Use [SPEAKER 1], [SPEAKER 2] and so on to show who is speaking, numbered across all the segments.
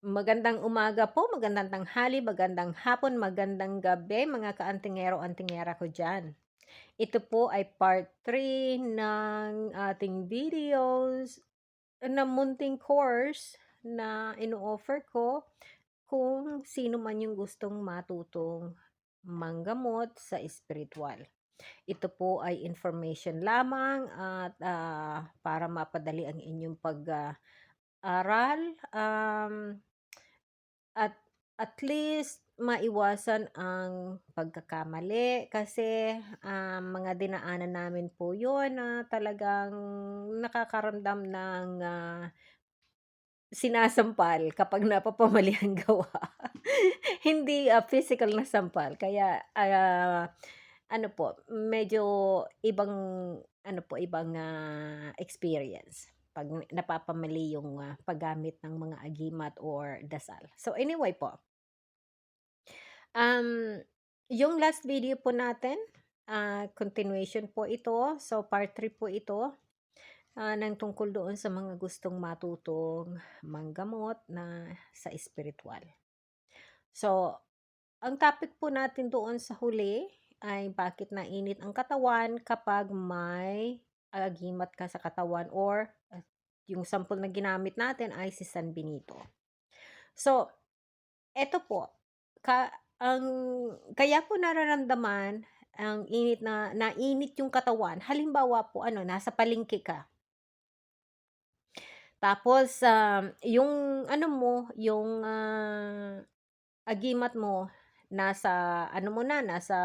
[SPEAKER 1] Magandang umaga po, magandang tanghali, magandang hapon, magandang gabi mga ka-antingero-antingera ko diyan. Ito po ay part 3 ng ating videos na munting course na ino-offer ko kung sino man yung gustong matutong manggamot sa espiritual. Ito po ay information lamang at ah, para mapadali ang inyong pag ah, aral um, at at least maiwasan ang pagkakamali kasi ah, mga dinaanan namin po yun na talagang nakakaramdam ng ah, sinasampal kapag napapamali ang gawa. Hindi ah, physical na sampal kaya ah, ano po, medyo ibang ano po, ibang ah, experience 'pag napapamali yung ah, paggamit ng mga agimat or dasal. So anyway po. Um, yung last video po natin, ah, continuation po ito. So part 3 po ito. Ah, ng tungkol doon sa mga gustong matutong manggamot na sa espiritual. So, ang topic po natin doon sa huli ay bakit nainit ang katawan kapag may agimat ka sa katawan or yung sample na ginamit natin ay si San Benito. So, eto po, ka ang kaya ko nararamdaman ang init na nainit yung katawan, halimbawa po ano, nasa palengke ka. Tapos, um, yung ano mo, yung ah, agimat mo nasa ano mo na, nasa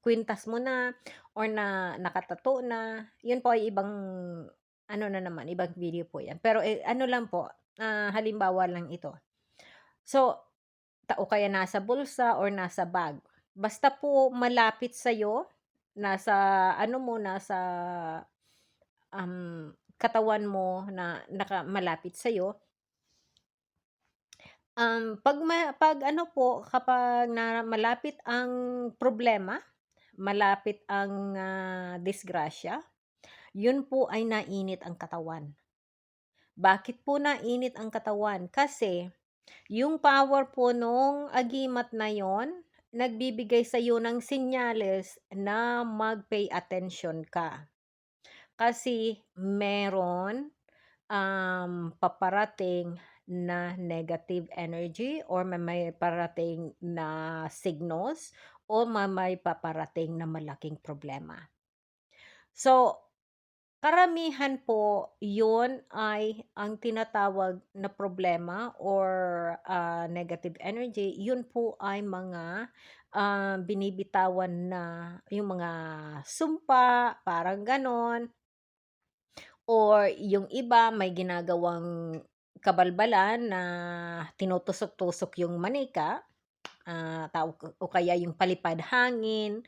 [SPEAKER 1] kwintas mo na or na nakatato na, yun po ay ibang ano na naman, ibang video po yan. Pero eh, ano lang po, ah, halimbawa lang ito. So, ta o kaya nasa bulsa or nasa bag. Basta po malapit sa'yo, nasa ano mo, nasa um, katawan mo na naka malapit sa'yo. Um, 'pag ma 'pag ano po, kapag na malapit ang problema, malapit ang ah, disgrasya, yun po ay nainit ang katawan. Bakit po nainit ang katawan? Kasi yung power po nung agimat na yon nagbibigay sa'yo ng senyales na mag-pay attention ka. Kasi meron um, paparating na negative energy or may parating na signals o may paparating na malaking problema. So, karamihan po yun ay ang tinatawag na problema or ah, negative energy, yun po ay mga ah, binibitawan na yung mga sumpa, parang ganon. Or yung iba may ginagawang kabalbalan na tinutusok-tusok yung manika, ah, o kaya yung palipad hangin.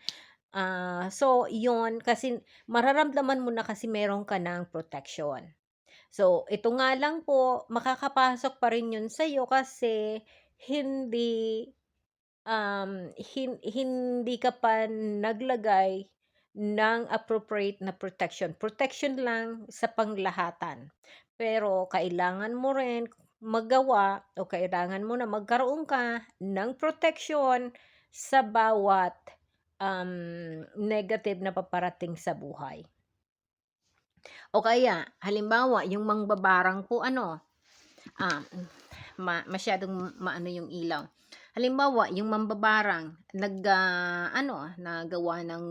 [SPEAKER 1] Ah, so yun kasi mararamdaman mo na kasi meron ka ng protection. So ito nga lang po, makakapasok pa rin yun sa'yo kasi hindi um, hin hindi ka pa naglagay ng appropriate na protection. Protection lang sa panglahatan. Pero kailangan mo rin magawa o kailangan mo na magkaroon ka ng protection sa bawat um, negative na paparating sa buhay. O kaya, halimbawa, yung mangbabarang po ano, ah, ma masyadong maano yung ilaw. Halimbawa, yung mambabarang nag ah, ano, nagawa ng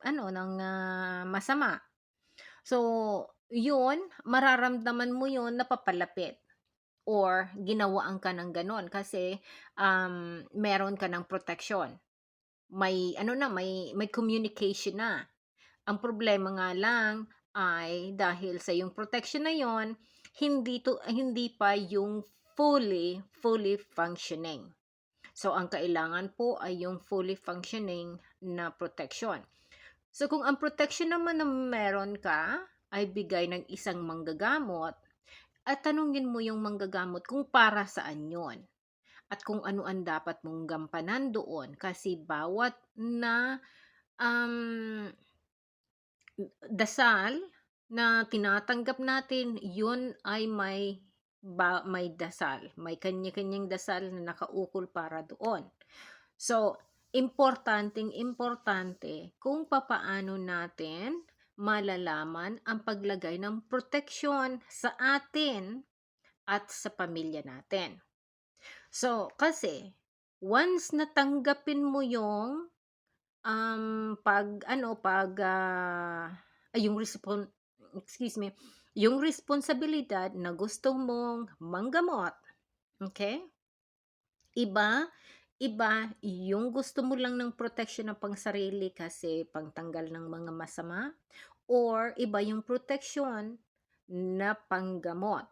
[SPEAKER 1] ano, ng ah, masama. So, yun, mararamdaman mo yun na papalapit or ginawaan ka ng gano'n kasi um, meron ka ng protection. May ano na, may may communication na. Ang problema nga lang ay dahil sa yung protection na yon, hindi to hindi pa yung fully fully functioning. So ang kailangan po ay yung fully functioning na protection. So kung ang protection naman na meron ka ay bigay ng isang manggagamot, at tanungin mo yung manggagamot kung para saan yon at kung ano ang dapat mong gampanan doon kasi bawat na um, dasal na tinatanggap natin, yun ay may ba may dasal, may kanya-kanyang dasal na nakaukol para doon. So, importanteng importante kung papaano natin malalaman ang paglagay ng proteksyon sa atin at sa pamilya natin. So, kasi once natanggapin mo yung um, pag ano pag ah, ay, yung respon excuse me, yung responsibilidad na gusto mong manggamot, okay? Iba, iba yung gusto mo lang ng protection ng pangsarili kasi pangtanggal ng mga masama or iba yung protection na panggamot.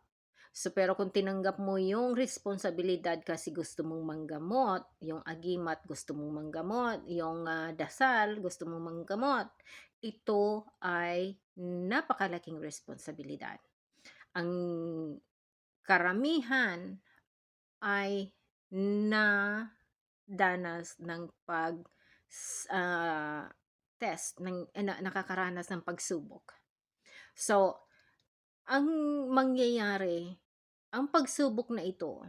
[SPEAKER 1] So, pero kung tinanggap mo yung responsibilidad kasi gusto mong manggamot, yung agimat gusto mong manggamot, yung ah, dasal gusto mong manggamot, ito ay napakalaking responsibilidad. Ang karamihan ay na danas ng pag ah, test ng na, nakakaranas ng pagsubok. So, ang mangyayari, ang pagsubok na ito,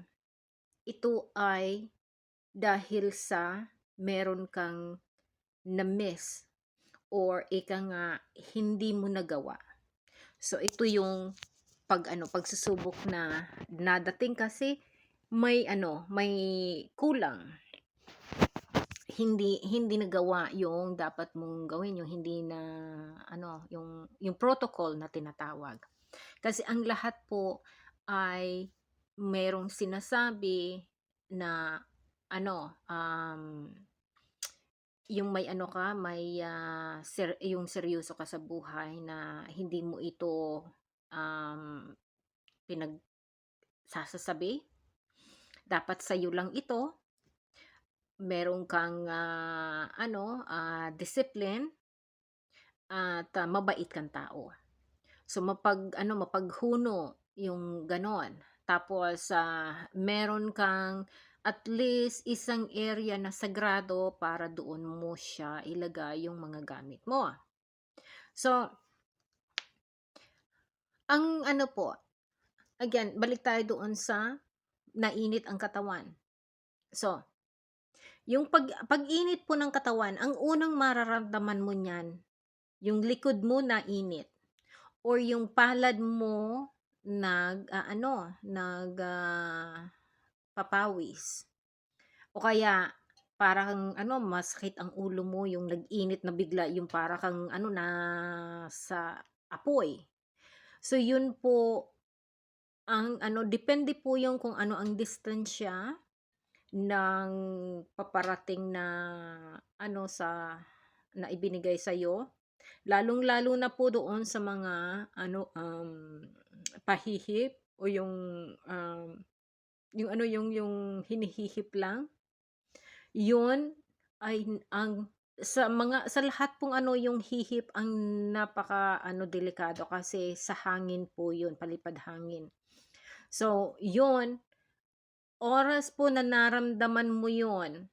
[SPEAKER 1] ito ay dahil sa meron kang na-miss or ika nga hindi mo nagawa. So ito yung pag ano pagsusubok na nadating kasi may ano, may kulang. Hindi hindi nagawa yung dapat mong gawin, yung hindi na ano, yung yung protocol na tinatawag. Kasi ang lahat po ay merong sinasabi na ano, um, yung may ano ka, may ah, ser- yung seryoso ka sa buhay na hindi mo ito um, pinagsasasabi. Dapat sa'yo lang ito. Meron kang ah, ano, ah, discipline at ah, mabait kang tao. So mapag ano mapaghuno yung ganon. Tapos ah, meron kang at least isang area na sagrado para doon mo siya ilagay yung mga gamit mo. So ang ano po, again, balik tayo doon sa nainit ang katawan. So, yung pag, pag-init po ng katawan, ang unang mararamdaman mo niyan, yung likod mo na init or yung palad mo nag ah, ano, nag ah, papawis. O kaya parang ano, masakit ang ulo mo, yung nag-init na bigla, yung para kang ano na sa apoy. So yun po ang ano, depende po yung kung ano ang distansya ng paparating na ano sa na ibinigay sa iyo lalong-lalo na po doon sa mga ano um pahihip o yung um, yung ano yung yung hinihihip lang. Yun ay ang sa mga sa lahat pong ano yung hihip ang napaka ano delikado kasi sa hangin po yun palipad hangin. So yun oras po na naramdaman mo yun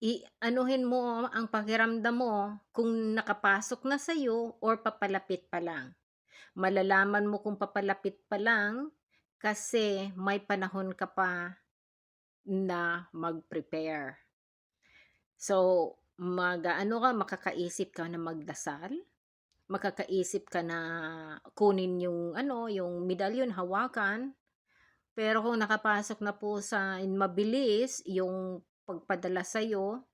[SPEAKER 1] i-anuhin mo ang pakiramdam mo kung nakapasok na sa'yo or papalapit pa lang. Malalaman mo kung papalapit pa lang kasi may panahon ka pa na mag-prepare. So, mag ano ka, makakaisip ka na magdasal, makakaisip ka na kunin yung ano, yung medalyon, hawakan. Pero kung nakapasok na po sa mabilis yung pagpadala sa iyo,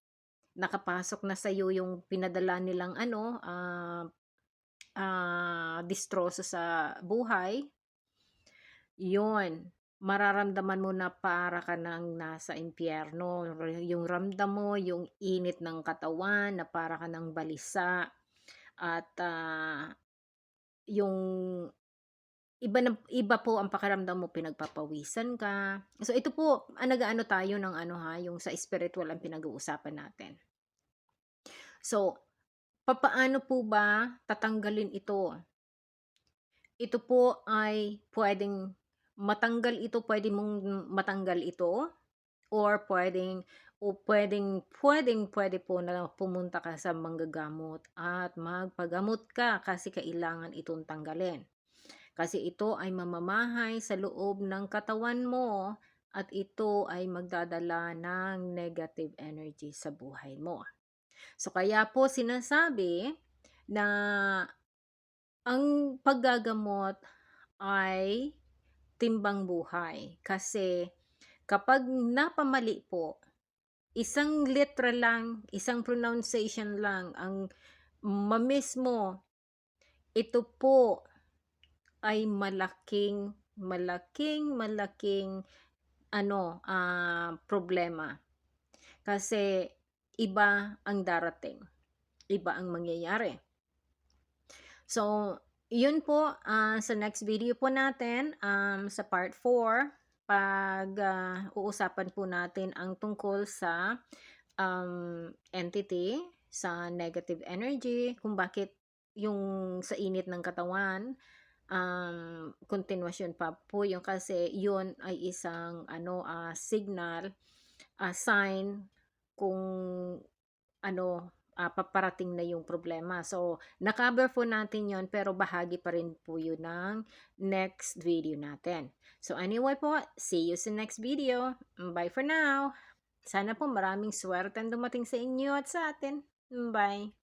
[SPEAKER 1] nakapasok na sa iyo yung pinadala nilang ano, ah ah, distroso sa buhay, yun, mararamdaman mo na para ka nang nasa impyerno. Yung ramdam mo, yung init ng katawan na para ka nang balisa. At ah, yung iba na, iba po ang pakiramdam mo, pinagpapawisan ka. So ito po, ah, nag-aano tayo ng ano ha, yung sa spiritual ang pinag-uusapan natin. So, papaano po ba tatanggalin ito? Ito po ay pwedeng matanggal ito, pwede mong matanggal ito or pwedeng o pwedeng pwedeng pwede po na pumunta ka sa manggagamot at magpagamot ka kasi kailangan itong tanggalin. Kasi ito ay mamamahay sa loob ng katawan mo at ito ay magdadala ng negative energy sa buhay mo. So kaya po sinasabi na ang paggagamot ay timbang buhay kasi kapag napamali po, isang letra lang, isang pronunciation lang ang ma-miss mo, ito po ay malaking, malaking, malaking ano, ah, problema. Kasi iba ang darating, iba ang mangyayari. So, yun po, ah, sa next video po natin, um, sa part 4, pag ah, uusapan po natin ang tungkol sa um, entity, sa negative energy, kung bakit yung sa init ng katawan, um, kontinwasyon pa po yung kasi yun ay isang ano ah, signal, ah, sign kung ano ah, paparating na yung problema. So, na-cover po natin yon pero bahagi pa rin po yun ng next video natin. So, anyway po, see you sa next video. Bye for now. Sana po maraming swerte ang dumating sa inyo at sa atin. Bye.